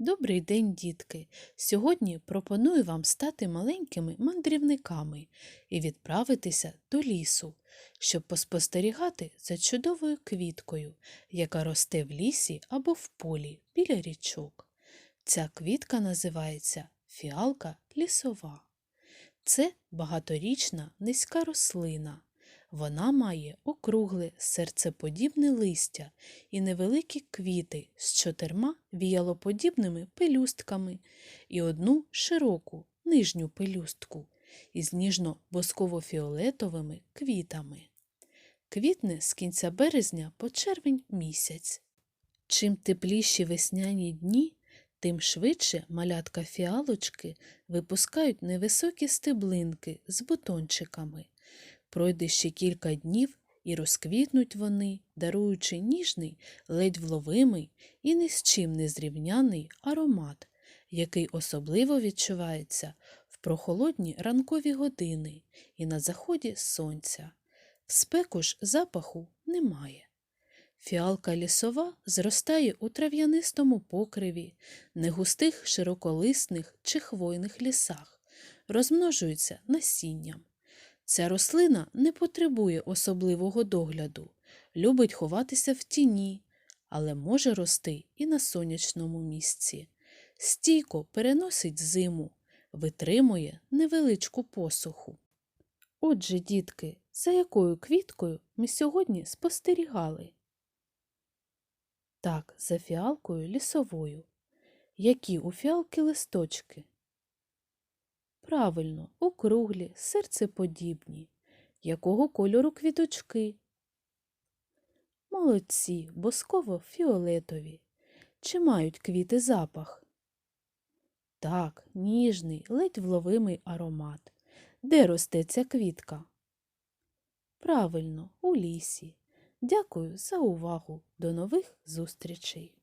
Добрий день, дітки! Сьогодні пропоную вам стати маленькими мандрівниками і відправитися до лісу, щоб поспостерігати за чудовою квіткою, яка росте в лісі або в полі біля річок. Ця квітка називається фіалка лісова. Це багаторічна низька рослина. Вона має округле серцеподібне листя і невеликі квіти з чотирма віялоподібними пелюстками і одну широку нижню пелюстку із ніжно-босково-фіолетовими квітами. Квітне з кінця березня по червень місяць. Чим тепліші весняні дні, тим швидше малятка фіалочки випускають невисокі стеблинки з бутончиками. Пройде ще кілька днів і розквітнуть вони, даруючи ніжний, ледь вловимий і ні з чим не зрівняний аромат, який особливо відчувається в прохолодні ранкові години і на заході сонця. В спеку ж запаху немає. Фіалка лісова зростає у трав'янистому покриві, негустих широколисних чи хвойних лісах, розмножується насінням. Ця рослина не потребує особливого догляду, любить ховатися в тіні, але може рости і на сонячному місці. Стійко переносить зиму, витримує невеличку посуху. Отже, дітки, за якою квіткою ми сьогодні спостерігали? Так, за фіалкою лісовою. Які у фіалки листочки? Правильно, округлі, серцеподібні. Якого кольору квіточки? Молодці, босково-фіолетові. Чи мають квіти запах? Так, ніжний, ледь вловимий аромат. Де росте ця квітка? Правильно, у лісі. Дякую за увагу. До нових зустрічей!